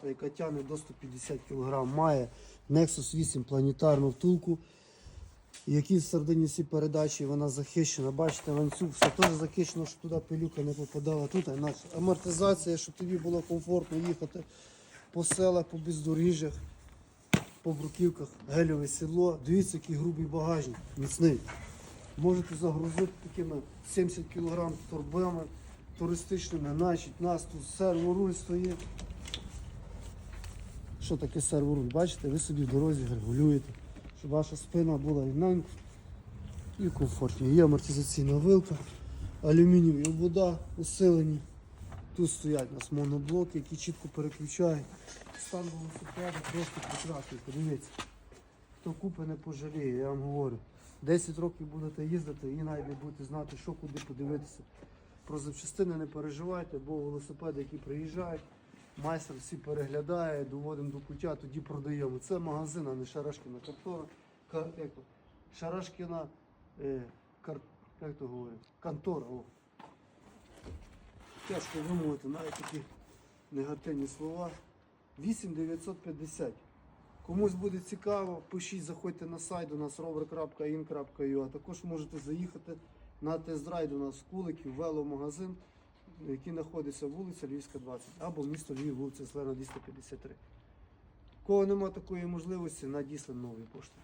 лопата, яка тягне до 150 кг, має Nexus 8 планетарну втулку. Які в середині всі передачі вона захищена. Бачите, ланцюг все теж захищено, щоб туди пилюка не попадала. Тут наша амортизація, щоб тобі було комфортно їхати по селах, по бездоріжжях, по бруківках, гельове сідло. Дивіться, який грубий багажник, міцний. Можете загрузити такими 70 кг торбами туристичними, значить, нас тут серворуль стоїть. Що таке серворуль? Бачите, ви собі в дорозі регулюєте, щоб ваша спина була рівненька і комфортні. Є амортизаційна вилка, алюмінієві обода усилені. Тут стоять у нас моноблоки, які чітко переключають. Стан велосипеда просто прекрасний. Подивіться. Хто купить, не пожаліє, я вам говорю. 10 років будете їздити і навіть не будете знати, що куди подивитися. Про запчастини не переживайте, бо велосипеди, які приїжджають, майстер всі переглядає, доводимо до пуття, тоді продаємо. Це магазин, а не Шарашкіна контора. Кар, як то? Шарашкіна е, кар, як то говорять? контора. О. Тяжко вимовити навіть такі негативні слова. 8950. Комусь буде цікаво, пишіть, заходьте на сайт у нас rover.in.ua, також можете заїхати на тест-драйв у нас Куликів, веломагазин, який знаходиться вулиця Львівська, 20, або місто Львів, вулиця Слена 253. Кого нема такої можливості, надіслано нові пошти.